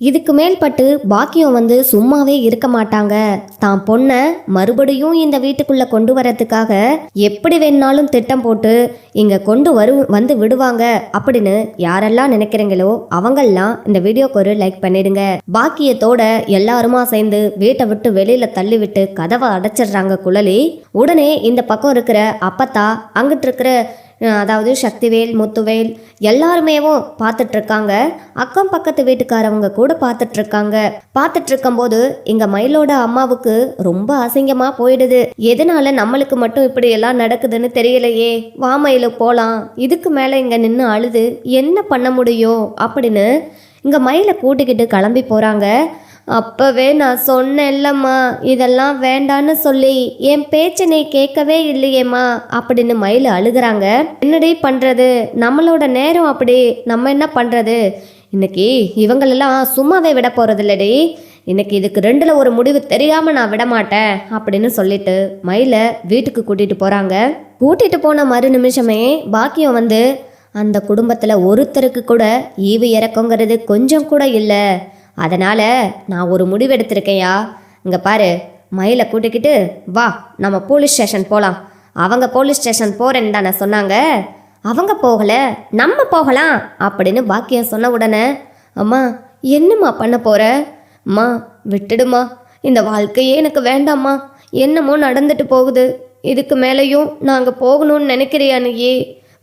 இதுக்கு மேல்பட்டு பாக்கியம் வந்து சும்மாவே இருக்க மாட்டாங்க. தான் பொண்ணை மறுபடியும் இந்த வீட்டுக்குள்ள கொண்டு வரதுக்காக எப்படி வேணாலும் திட்டம் போட்டு இங்க கொண்டு வரு வந்து விடுவாங்க அப்படின்னு யாரெல்லாம் நினைக்கிறீங்களோ அவங்கெல்லாம் இந்த வீடியோக்கு ஒரு லைக் பண்ணிடுங்க. பாக்கியத்தோட எல்லாருமா சேர்ந்து வீட்டை விட்டு வெளியில தள்ளி விட்டு கதவை அடைச்சிடுறாங்க குழலி. உடனே இந்த பக்கம் இருக்கிற அப்பத்தா அங்கிட்டு இருக்கிற அதாவது சக்திவேல் முத்துவேல் எல்லாருமேவும் பார்த்துட்ருக்காங்க. அக்கம் பக்கத்து வீட்டுக்காரவங்க கூட பார்த்துட்ருக்காங்க. பார்த்துட்ருக்கும் போது இருக்கும்போது மயிலோட அம்மாவுக்கு ரொம்ப அசிங்கமாக போயிடுது. எதனால நம்மளுக்கு மட்டும் இப்படி எல்லாம் நடக்குதுன்னு தெரியலையே. வா மயிலு போகலாம் இதுக்கு மேலே இங்கே நின்று அழுது என்ன பண்ண முடியும்? அப்படின்னு இங்கே மயிலை கூட்டிக்கிட்டு கிளம்பி போகிறாங்க அப்பவே நான் சொன்னேன்லம்மா இதெல்லாம் வேண்டான்னு சொல்லி என் பேச்சை நீ கேட்கவே இல்லையேம்மா அப்படின்னு மயில் அழுகிறாங்க. என்னடி பண்ணுறது நம்மளோட நேரம் அப்படி நம்ம என்ன பண்ணுறது இன்னைக்கு இவங்களெல்லாம் சும்மாவே விட போறதில்லடி. இன்னைக்கு இதுக்கு ரெண்டில் ஒரு முடிவு தெரியாமல் நான் விட மாட்டேன் அப்படின்னு சொல்லிட்டு மயிலை வீட்டுக்கு கூட்டிகிட்டு போகிறாங்க கூட்டிகிட்டு போன மறு நிமிஷமே பாக்கியம் வந்து அந்த குடும்பத்தில் ஒருத்தருக்கு கூட ஈவு இறக்கங்கிறது கொஞ்சம் கூட இல்லை. அதனால் நான் ஒரு முடிவு எடுத்திருக்கேன்யா. இங்கே பாரு மயிலை கூட்டிக்கிட்டு வா நம்ம போலீஸ் ஸ்டேஷன் போகலாம் அவங்க போலீஸ் ஸ்டேஷன் போகிறேன்னு தானே சொன்னாங்க. அவங்க போகலை நம்ம போகலாம் அப்படின்னு பாக்கியம் சொன்ன உடனே அம்மா என்னம்மா பண்ண போகிற அம்மா விட்டுடுமா இந்த வாழ்க்கையே எனக்கு வேண்டாம்மா. என்னமோ நடந்துட்டு போகுது. இதுக்கு மேலேயும் நான் அங்கே போகணும்னு நினைக்கிறியா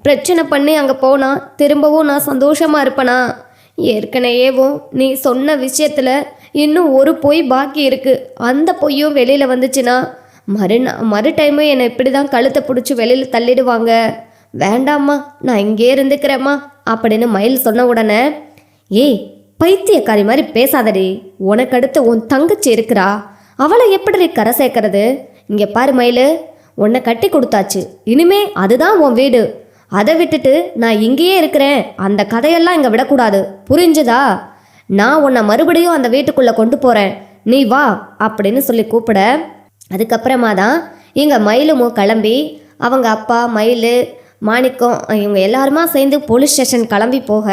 பிரச்சனை பண்ணி அங்கே போனால் திரும்பவும் நான் சந்தோஷமாக இருப்பேனா? ஏற்கனவேவும் நீ சொன்ன விஷயத்தில் இன்னும் ஒரு பொய் பாக்கி இருக்குது அந்த பொய்யும் வெளியில் வந்துச்சுன்னா மறுநா மறு டைமும் என்னை இப்படி தான் கழுத்தை பிடிச்சி வெளியில் தள்ளிடுவாங்க. வேண்டாம்மா நான் இங்கே இருந்துக்கிறேம்மா அப்படின்னு மயில் சொன்ன உடனே ஏய் பைத்தியக்காரி மாதிரி பேசாதடி. உனக்கு அடுத்து உன் தங்கச்சி இருக்கிறா. அவளை எப்படி கரை சேர்க்கறது? இங்கே பாரு மயில் உன்னை கட்டி கொடுத்தாச்சு. இனிமே அதுதான் உன் வீடு. அதை விட்டுட்டு நான் இங்கேயே இருக்கிறேன். அந்த கதையெல்லாம் இங்கே விடக்கூடாது. புரிஞ்சுதா? நான் உன்னை மறுபடியும் அந்த வீட்டுக்குள்ளே கொண்டு போகிறேன் நீ வா அப்படின்னு சொல்லி கூப்பிட. அதுக்கப்புறமா தான் இங்கே மயிலுமோ கிளம்பி அவங்க அப்பா மயில் மாணிக்கம் இவங்க எல்லாருமா சேர்ந்து போலீஸ் ஸ்டேஷன் கிளம்பி போக.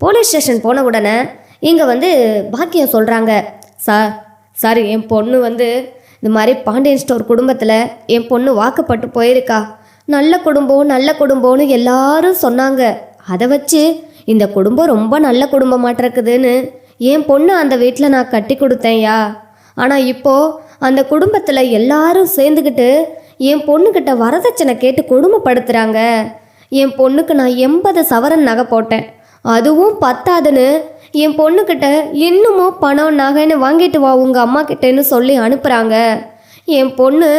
போலீஸ் ஸ்டேஷன் போன உடனே இங்கே வந்து பாக்கியம் சொல்கிறாங்க சார் சார் என் பொண்ணு வந்து இந்த மாதிரி பாண்டியன் ஸ்டோர் குடும்பத்தில் என் பொண்ணு வாக்குப்பட்டு போயிருக்கா. நல்ல குடும்பம் நல்ல குடும்பம்னு எல்லாரும் சொன்னாங்க. அதை வச்சு இந்த குடும்பம் ரொம்ப நல்ல குடும்பமாட்ட இருக்குதுன்னு என் பொண்ணு அந்த வீட்டில் நான் கட்டி கொடுத்தேன்யா ஆனால் இப்போது அந்த குடும்பத்தில் எல்லாரும் சேர்ந்துக்கிட்டு என் பொண்ணுக்கிட்ட வரதட்சணை கேட்டு கொடுமைப்படுத்துகிறாங்க என் பொண்ணுக்கு நான் எண்பது சவரன் நகை போட்டேன். அதுவும் பத்தாதுன்னு என் பொண்ணுக்கிட்ட இன்னமும் பணம் நகைன்னு வாங்கிட்டு வா உங்கள் அம்மா கிட்டேன்னு சொல்லி அனுப்புகிறாங்க என் பொண்ணு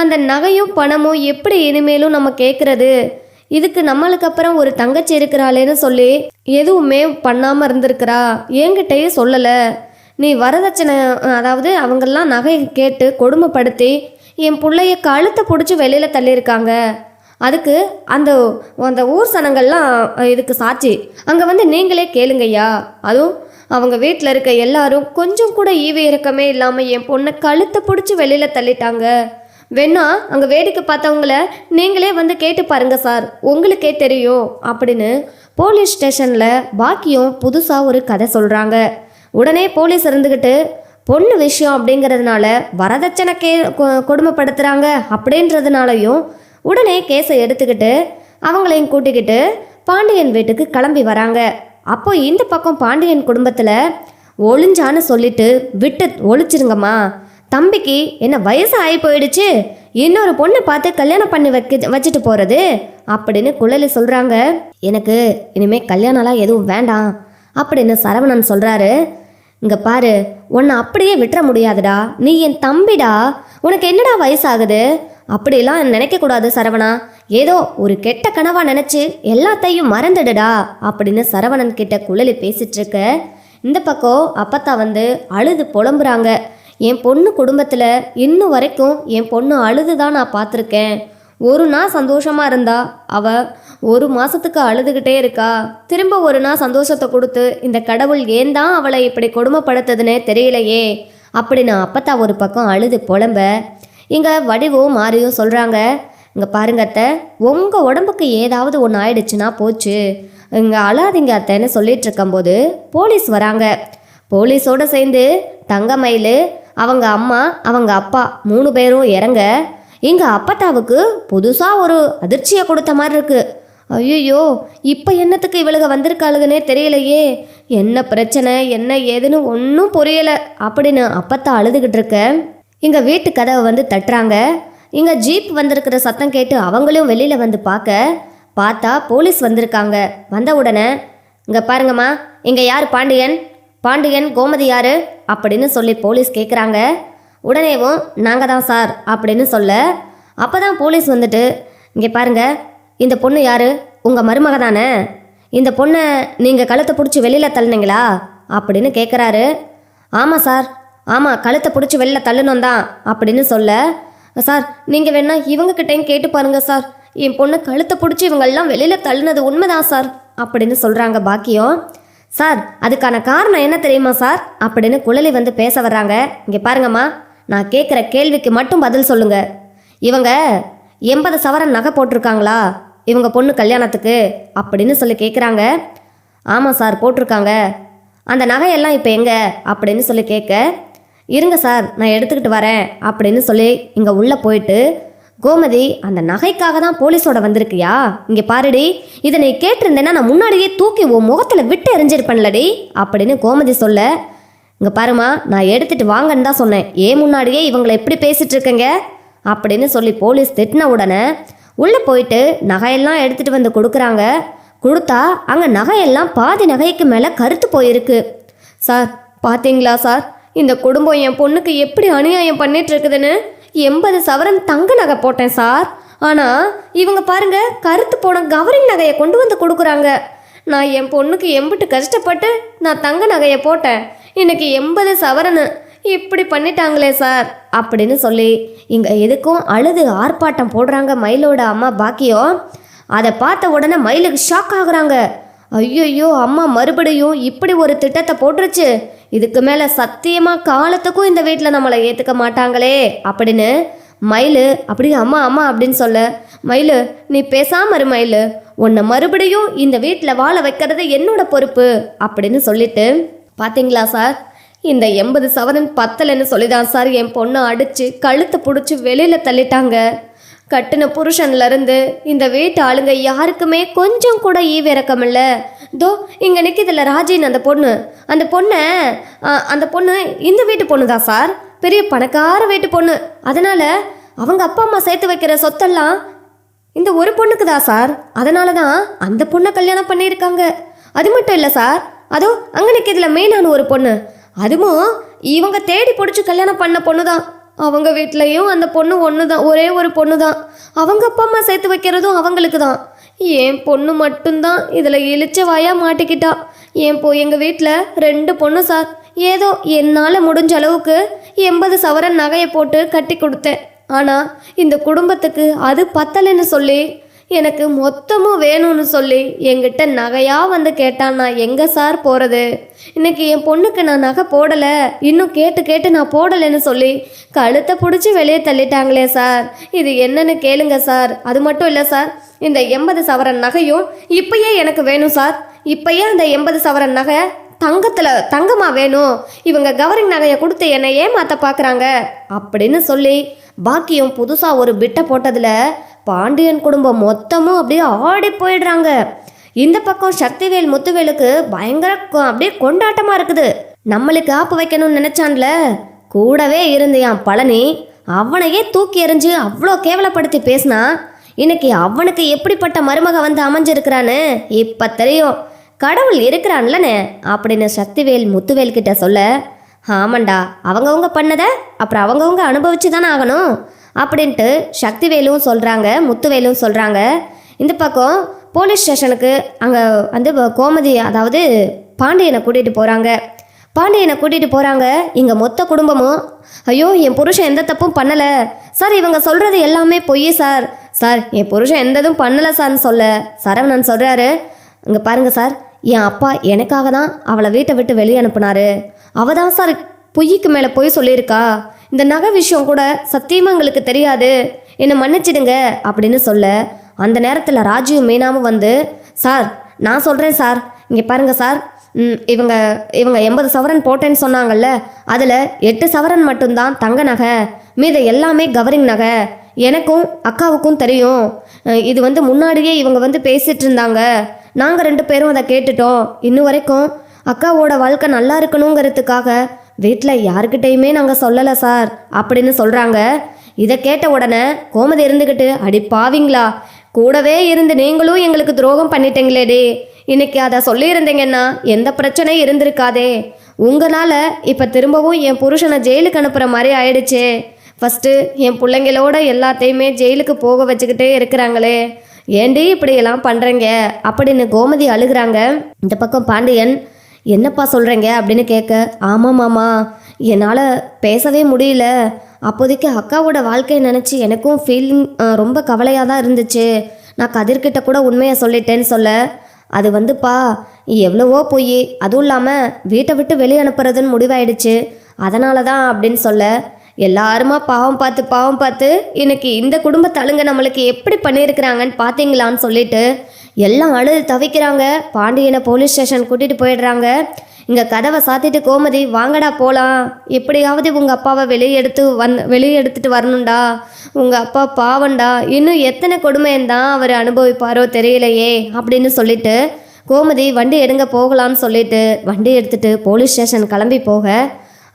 அந்த நகையும் பணமும் எப்படி இனிமேலும் நம்ம கேட்குறது இதுக்கு நம்மளுக்கு அப்புறம் ஒரு தங்கச்சி இருக்கிறாளேன்னு சொல்லி எதுவுமே பண்ணாமல் இருந்திருக்கிறா? என்கிட்டயே சொல்லலை. நீ வரதட்சணை அதாவது அவங்கெல்லாம் நகையை கேட்டு கொடுமைப்படுத்தி என் பிள்ளைய கழுத்தை பிடிச்சி வெளியில் தள்ளியிருக்காங்க. அதுக்கு அந்த அந்த ஊர் சனங்கள்லாம் இதுக்கு சாட்சி. அங்கே வந்து நீங்களே கேளுங்கய்யா. அதுவும் அவங்க வீட்டில் இருக்க எல்லாரும் கொஞ்சம் கூட ஈவி இறக்கமே இல்லாமல் என் பொண்ணை கழுத்தை பிடிச்சி வெளியில் தள்ளிட்டாங்க. வேணா அங்கே வேடிக்கை பார்த்தவங்கள நீங்களே வந்து கேட்டு பாருங்க சார். உங்களுக்கே தெரியும் அப்படின்னு போலீஸ் ஸ்டேஷனில் பாக்கியம் புதுசாக ஒரு கதை சொல்கிறாங்க உடனே போலீஸ் இருந்துக்கிட்டு பொண்ணு விஷயம் அப்படிங்கிறதுனால வரதட்சணை கே கொ- கொடுமைப்படுத்துகிறாங்க அப்படின்றதுனாலையும் உடனே கேஸை எடுத்துக்கிட்டு அவங்களையும் கூட்டிக்கிட்டு பாண்டியன் வீட்டுக்கு கிளம்பி வராங்க. அப்போ இந்த பக்கம் பாண்டியன் குடும்பத்தில் ஒளிஞ்சான்னு சொல்லிட்டு விட்டு ஒழிச்சிருங்கம்மா தம்பிக்கு என்ன வயசு ஆகி போயிடுச்சு? இன்னொரு பொண்ணை பார்த்து கல்யாணம் பண்ணி வைக்க வச்சுட்டு போகிறது அப்படின்னு குழலி சொல்கிறாங்க எனக்கு இனிமே கல்யாணம்லாம் எதுவும் வேண்டாம் அப்படின்னு சரவணன் சொல்கிறாரு இங்க பாரு உன்னை அப்படியே விட்டுற முடியாதுடா. நீ என் தம்பிடா. உனக்கு என்னடா வயசாகுது? அப்படிலாம் நினைக்கக்கூடாது சரவணா. ஏதோ ஒரு கெட்ட கனவா நினைச்சு எல்லாத்தையும் மறந்துடுடா அப்படின்னு சரவணன் கிட்ட குழலி பேசிட்டு இருக்க. இந்த பக்கம் அப்பத்தா வந்து அழுது புலம்புறாங்க. என் பொண்ணு குடும்பத்தில் இன்னும் வரைக்கும் என் பொண்ணு அழுது தான் நான் பார்த்துருக்கேன். ஒரு நாள் சந்தோஷமாக இருந்தா அவ ஒரு மாதத்துக்கு அழுதுகிட்டே இருக்கா. திரும்ப ஒரு நாள் சந்தோஷத்தை கொடுத்து இந்த கடவுள் ஏன் தான் அவளை இப்படி கொடுமைப்படுத்துதுன்னே தெரியலையே. அப்படின்னு அப்பத்தா ஒரு பக்கம் அழுது புலம்ப இங்கே வடிவும் மாறியும் சொல்கிறாங்க இங்கே பாருங்க அத்தை உங்கள் உடம்புக்கு ஏதாவது ஒன்று ஆயிடுச்சுன்னா போச்சு. இங்கே அழாதீங்க அத்தைன்னு சொல்லிட்டு இருக்கும்போது போலீஸ் வராங்க. போலீஸோடு சேர்ந்து தங்கமயில் அவங்க அம்மா அவங்க அப்பா மூணு பேரும் இறங்க எங்கள் அப்பத்தாவுக்கு புதுசாக ஒரு அதிர்ச்சியை கொடுத்த மாதிரி இருக்கு. ஐயோ இப்போ என்னத்துக்கு இவளுக வந்திருக்காளுகனே தெரியலையே. என்ன பிரச்சனை என்ன ஏதுன்னு ஒன்றும் புரியலை அப்படின்னு அப்பத்தா அழுதுகிட்டு இருக்க. எங்கள் வீட்டு கதவை வந்து தட்டுறாங்க. இங்கே ஜீப் வந்திருக்கிற சத்தம் கேட்டு அவங்களும் வெளியில் வந்து பார்க்க பார்த்தா போலீஸ் வந்திருக்காங்க. வந்த உடனே இங்கே பாருங்கம்மா இங்கே யார் பாண்டியன்? பாண்டியன் கோமதி யாரு? அப்படின்னு சொல்லி போலீஸ் கேட்குறாங்க உடனேவும் நாங்கள் தான் சார் அப்படின்னு சொல்ல அப்போ தான் போலீஸ் வந்துட்டு இங்கே பாருங்க இந்த பொண்ணு யாரு? உங்கள் மருமக தானே? இந்த பொண்ணை நீங்கள் கழுத்தை பிடிச்சி வெளியில் தள்ளுனீங்களா? அப்படின்னு கேட்குறாரு ஆமாம் சார். ஆமாம் கழுத்தை பிடிச்சி வெளியில் தள்ளணும் தான் அப்படின்னு சொல்ல சார் நீங்கள் வேணா இவங்கக்கிட்டையும் கேட்டு பாருங்கள் சார். என் பொண்ணு கழுத்தை பிடிச்சி இவங்கெல்லாம் வெளியில் தள்ளுனது உண்மைதான் சார் அப்படின்னு சொல்கிறாங்க பாக்கியம். சார் அதுக்கான காரணம் என்ன தெரியுமா சார்? அப்படின்னு குழலி வந்து பேச வர்றாங்க. இங்கே பாருங்கம்மா நான் கேட்குற கேள்விக்கு மட்டும் பதில் சொல்லுங்க. இவங்க எண்பது சவரன் நகை போட்டிருக்காங்களா? இவங்க பொண்ணு கல்யாணத்துக்கு அப்படின்னு சொல்லி கேட்குறாங்க ஆமாம் சார் போட்டிருக்காங்க. அந்த நகையெல்லாம் இப்போ எங்க? அப்படின்னு சொல்லி கேட்க இருங்க சார் நான் எடுத்துக்கிட்டு வரேன் அப்படின்னு சொல்லி இங்கே உள்ளே போயிட்டு கோமதி அந்த நகைக்காக தான் போலீஸோட வந்திருக்கியா? இங்கே பாருடி இதை நீ கேட்டிருந்தேன்னா நான் முன்னாடியே தூக்கி உன் முகத்தில் விட்டு எரிஞ்சிருப்பேன்லடி அப்படின்னு கோமதி சொல்ல. இங்கே பாருமா நான் எடுத்துட்டு வாங்கன்னு தான் சொன்னேன். ஏன் முன்னாடியே இவங்களை எப்படி பேசிட்டு இருக்கேங்க? அப்படின்னு சொல்லி போலீஸ் திட்டின உடனே உள்ளே போயிட்டு நகையெல்லாம் எடுத்துட்டு வந்து கொடுக்குறாங்க. கொடுத்தா அங்கே நகையெல்லாம் பாதி நகைக்கு மேலே கருத்து போயிருக்கு. சார் பார்த்தீங்களா சார்? இந்த குடும்பம் என் பொண்ணுக்கு எப்படி அநியாயம் பண்ணிட்டு இருக்குதுன்னு? எண்பது சவரன் தங்க நகை போட்டேன் சார். ஆனால் இவங்க பாருங்க கருத்து போன கவரிங் நகையை கொண்டு வந்து கொடுக்குறாங்க. நான் என் பொண்ணுக்கு எம்பிட்டு கஷ்டப்பட்டு நான் தங்க நகையை போட்டேன். இன்னைக்கு எண்பது சவரனு. இப்படி பண்ணிட்டாங்களே சார் அப்படின்னு சொல்லி இங்கே எதுக்கும் அழுது ஆர்ப்பாட்டம் போடுறாங்க மயிலோட அம்மா பாக்கியம். அதை பார்த்த உடனே மயிலுக்கு ஷாக் ஆகுறாங்க. ஐயோ அம்மா மறுபடியும் இப்படி ஒரு திட்டத்தை போட்டுருச்சு. இதுக்கு மேலே சத்தியமாக காலத்துக்கும் இந்த வீட்டில் நம்மளை ஏற்றுக்க மாட்டாங்களே அப்படின்னு மயிலு அப்படி அம்மா அம்மா அப்படின்னு சொல்ல மயிலு நீ பேசாம இரு மயிலு உன்னை மறுபடியும் இந்த வீட்டில் வாழ வைக்கிறது என்னோட பொறுப்பு அப்படின்னு சொல்லிட்டு பார்த்தீங்களா சார்? இந்த எண்பது சவரன் பத்தலைன்னு சொல்லிதான் சார் என் பொண்ணை அடித்து கழுத்தை பிடிச்சி வெளியில் தள்ளிட்டாங்க. கட்டின புருஷன்ல இருந்து இந்த வீட்டு ஆளுங்க யாருக்குமே கொஞ்சம் கூட ஈவிறக்கம் இல்ல தோ இங்க நிக்குதுல ராஜின் அந்த பொண்ணு. அந்த பொண்ணை அந்த பொண்ணு இந்த வீட்டு பொண்ணு தான் சார்? பெரிய பணக்கார வீட்டு பொண்ணு. அதனால அவங்க அப்பா அம்மா சேர்த்து வைக்கிற சொத்தெல்லாம் இந்த ஒரு பொண்ணுக்கு தான் சார்? அதனால தான் அந்த பொண்ணை கல்யாணம் பண்ணியிருக்காங்க. அது மட்டும் இல்லை சார். அதோ அங்கே நிற்கிறதுல மெயினான ஒரு பொண்ணு. அதுவும் இவங்க தேடி பிடிச்சி கல்யாணம் பண்ண பொண்ணு தான் அவங்க வீட்லேயும் அந்த பொண்ணு ஒன்று தான் ஒரே ஒரு பொண்ணு தான் அவங்க அப்பா அம்மா சேர்த்து வைக்கிறதும் அவங்களுக்கு தான் என் பொண்ணு மட்டும்தான் இதில் இழிச்ச வாயா மாட்டிக்கிட்டா. என் போ எங்கள் வீட்டில் ரெண்டு பொண்ணு சார் ஏதோ என்னால் முடிஞ்ச அளவுக்கு எண்பது சவரன் நகையை போட்டு கட்டி கொடுத்தேன். ஆனால் இந்த குடும்பத்துக்கு அது பத்தலைன்னு சொல்லி எனக்கு மொத்தமும் வேணும்னு சொல்லி என்கிட்ட நகையாக வந்து கேட்டான் நான் எங்கே சார் போகிறது? இன்னைக்கு என் பொண்ணுக்கு நான் நகை போடலை. இன்னும் கேட்டு கேட்டு நான் போடலைன்னு சொல்லி கழுத்தை பிடிச்சி வெளியே தள்ளிட்டாங்களே சார். இது என்னன்னு கேளுங்க சார். அது மட்டும் இல்லை சார் இந்த எண்பது சவரன் நகையும் இப்பயே எனக்கு வேணும் சார். இப்பயே அந்த எண்பது சவரன் நகை தங்கத்தில் தங்கமாக வேணும். இவங்க கவரிங் நகையை கொடுத்து என்னை ஏமாற்ற பார்க்குறாங்க. அப்படின்னு சொல்லி பாக்கியம் புதுசாக ஒரு பிட்டை போட்டதில் பாண்டியன் குடும்பம் மொத்தமும் அப்படியே ஆடி போயிடுறாங்க. இந்த பக்கம் சக்திவேல் முத்துவேலுக்கு பயங்கர அப்படியே கொண்டாட்டமாக இருக்குது. நம்மளுக்கு ஆப்பு வைக்கணும்னு நினச்சான்ல? கூடவே இருந்தியான் பழனி அவனையே தூக்கி எறிஞ்சு அவ்வளோ கேவலப்படுத்தி பேசினா இன்னைக்கு அவனுக்கு எப்படிப்பட்ட மருமக வந்து அமைஞ்சிருக்கிறான்னு இப்போ தெரியும். கடவுள் இருக்கிறான்லனே அப்படின்னு சக்திவேல் முத்துவேல் கிட்ட சொல்ல ஆமாண்டா அவங்கவுங்க பண்ணதை அப்புறம் அவங்கவுங்க அனுபவிச்சு தானே ஆகணும். அப்படின்ட்டு சக்திவேலும் சொல்கிறாங்க முத்துவேலும் சொல்கிறாங்க இந்த பக்கம் போலீஸ் ஸ்டேஷனுக்கு அங்கே வந்து கோமதி அதாவது பாண்டியனை கூட்டிகிட்டு போகிறாங்க பாண்டியனை கூட்டிகிட்டு போகிறாங்க இங்கே மொத்த குடும்பமும் ஐயோ என் புருஷன் எந்த தப்பும் பண்ணலை. சார் இவங்க சொல்கிறது எல்லாமே பொய் சார். சார் என் புருஷன் எந்த இதுவும் பண்ணலை சார்னு சொல்ல சரவணன் சொல்கிறாரு இங்கே பாருங்க சார் என் அப்பா எனக்காக தான் அவளை வீட்டை விட்டு வெளியே அனுப்புனாரு. அவள் தான் சார் பொய்க்கு மேலே பொய் சொல்லியிருக்கா? இந்த நகை விஷயம் கூட சத்தியமாக எங்களுக்கு தெரியாது. என்னை மன்னிச்சிடுங்க அப்படின்னு சொல்ல அந்த நேரத்தில் ராஜியும் மீனாவும் வந்து சார் நான் சொல்கிறேன் சார். இங்கே பாருங்க சார். இவங்க இவங்க எண்பது சவரன் போட்டேன்னு சொன்னாங்கல்ல. அதில் எட்டு சவரன் மட்டும்தான் தங்க நகை. மீத எல்லாமே கவரிங் நகை. எனக்கும் அக்காவுக்கும் தெரியும். இது வந்து முன்னாடியே இவங்க வந்து பேசிட்டு இருந்தாங்க. நாங்கள் ரெண்டு பேரும் அதை கேட்டுட்டோம். இன்னும் வரைக்கும் அக்காவோட வாழ்க்கை நல்லா இருக்கணுங்கிறதுக்காக வீட்டில் யாருக்கிட்டையுமே நாங்கள் சொல்லலை சார். அப்படின்னு சொல்கிறாங்க இதை கேட்ட உடனே கோமதி இருந்துக்கிட்டு அடி பாவிங்களா கூடவே இருந்து நீங்களும் எங்களுக்கு துரோகம் பண்ணிட்டீங்களேடி இன்னைக்கு அதை சொல்லியிருந்தீங்கன்னா எந்த பிரச்சனையும் இருந்திருக்காதே. உங்களால் இப்போ திரும்பவும் என் புருஷனை ஜெயிலுக்கு அனுப்புகிற மாதிரி ஆயிடுச்சே. ஃபஸ்ட்டு என் பிள்ளைங்களோட எல்லாத்தையுமே ஜெயிலுக்கு போக வச்சுக்கிட்டே இருக்கிறாங்களே. ஏண்டி இப்படியெல்லாம் பண்ணுறீங்க அப்படின்னு கோமதி அழுகிறாங்க. இந்த பக்கம் பாண்டியன் என்னப்பா சொல்கிறீங்க அப்படின்னு கேட்க ஆமாம் மாமா என்னால் பேசவே முடியல. அப்போதைக்கு அக்காவோட வாழ்க்கையை நினச்சி எனக்கும் ஃபீலிங் ரொம்ப கவலையாக தான் இருந்துச்சு. நான் கதிர்கிட்ட கூட உண்மையை சொல்லிட்டேன்னு சொல்ல. அது வந்துப்பா எவ்வளவோ போய். அதுவும் இல்லாமல் வீட்டை விட்டு வெளியே அனுப்புறதுன்னு முடிவாயிடுச்சு. அதனால தான் அப்படின்னு சொல்ல. எல்லாருமா பாவம் பார்த்து பாவம் பார்த்து இன்னைக்கு இந்த குடும்பத்தாளுங்க நம்மளுக்கு எப்படி பண்ணியிருக்கிறாங்கன்னு பார்த்தீங்களான்னு சொல்லிட்டு எல்லாம் அழுது தவிக்கிறாங்க. பாண்டியனை போலீஸ் ஸ்டேஷன் கூட்டிகிட்டு போயிடுறாங்க. இங்கே கதவை சாத்திட்டு கோமதி வாங்கடா போகலாம் எப்படியாவது உங்கள் அப்பாவை வெளியே எடுத்து வந் வெளியே எடுத்துகிட்டு வரணும்டா. உங்கள் அப்பா பாவம்டா. இன்னும் எத்தனை கொடுமைன்னு தான் அவர் அனுபவிப்பாரோ தெரியலையே அப்படின்னு சொல்லிட்டு கோமதி வண்டி எடுங்க போகலான்னு சொல்லிட்டு வண்டி எடுத்துட்டு போலீஸ் ஸ்டேஷன் கிளம்பி போக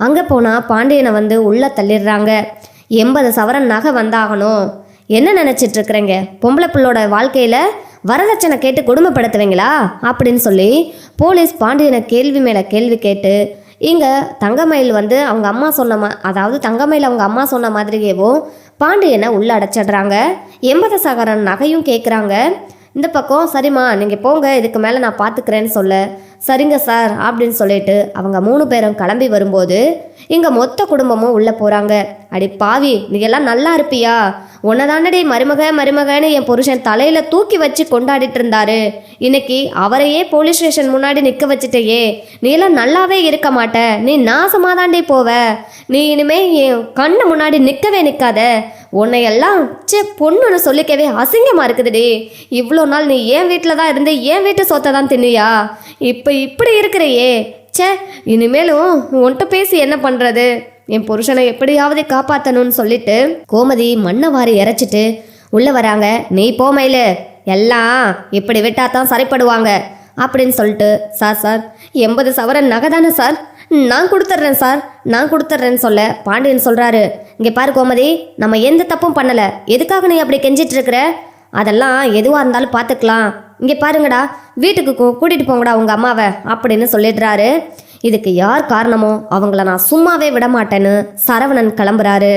அங்கே போனால் பாண்டியனை வந்து உள்ளே தள்ளிடுறாங்க. எண்பது சவரன் நகை வந்தாகணும். என்ன நினச்சிட்ருக்குறேங்க இருக்கிறீங்க? பொம்பளை பிள்ளோட வாழ்க்கையில் வரதட்சணை கேட்டு கொடுமைப்படுத்துவீங்களா? அப்படின்னு சொல்லி போலீஸ் பாண்டியனை கேள்வி மேலே கேள்வி கேட்டு இங்கே தங்கமயில் வந்து அவங்க அம்மா சொன்ன மா அதாவது தங்கமயில் அவங்க அம்மா சொன்ன மாதிரியேவும் பாண்டியனை உள்ளே அடைச்சிடுறாங்க. எண்பது சகரன் நகையும் கேட்குறாங்க இந்த பக்கம் சரிம்மா நீங்கள் போங்க இதுக்கு மேலே நான் பார்த்துக்கிறேன்னு சொல்ல. சரிங்க சார் அப்படின்னு சொல்லிட்டு அவங்க மூணு பேரும் கிளம்பி வரும்போது இங்கே மொத்த குடும்பமும் உள்ளே போகிறாங்க அடி பாவி நீ எல்லாம் நல்லா இருப்பியா? உன்னை தானடி மருமக மருமகன்னு என் புருஷன் தலையில் தூக்கி வச்சு கொண்டாடிட்டு இருந்தாரு. இன்னைக்கு அவரையே போலீஸ் ஸ்டேஷன் முன்னாடி நிற்க வச்சுட்டேயே. நீ எல்லாம் நல்லாவே இருக்க மாட்ட. நீ நாசமாதாண்டே போவ. நீ இனிமே என் கண்ணு முன்னாடி நிற்கவே நிற்காத உன்னை எல்லாம் சே பொண்ணுன்னு சொல்லிக்கவே அசிங்கமாக இருக்குதுடி. இவ்வளோ நாள் நீ ஏன் வீட்டில் தான் இருந்து ஏன் வீட்டு சொத்தை தான் தின்னுயா? இப்போ இப்படி இருக்கிறையே. ச்சே இனிமேலும் உன்கிட்ட பேசி என்ன பண்ணுறது என் புருஷனை எப்படியாவது காப்பாற்றணும்னு சொல்லிட்டு கோமதி மண்ணை வாரி இறைச்சிட்டு உள்ளே வராங்க. நீ போ மயிலு. எல்லாம் இப்படி விட்டா தான் சரிப்படுவாங்க. அப்படின்னு சொல்லிட்டு சார் சார் எண்பது சவரன் நகை தானே சார்? நான் கொடுத்துட்றேன் சார். நான் கொடுத்துட்றேன்னு சொல்ல பாண்டியன் சொல்கிறாரு இங்கே பாரு கோமதி நம்ம எந்த தப்பும் பண்ணலை. எதுக்காக நீ அப்படி கெஞ்சிட்டு இருக்கிற? அதெல்லாம் எதுவாக இருந்தாலும் பார்த்துக்கலாம் இங்கே பாருங்கடா வீட்டுக்கு கூட்டிகிட்டு போங்கடா உங்கள் அம்மாவை அப்படின்னு சொல்லிடுறாரு. இதுக்கு யார் காரணமோ அவங்கள நான் சும்மாவே விட மாட்டேன்னு சரவணன் கிளம்புறாரு.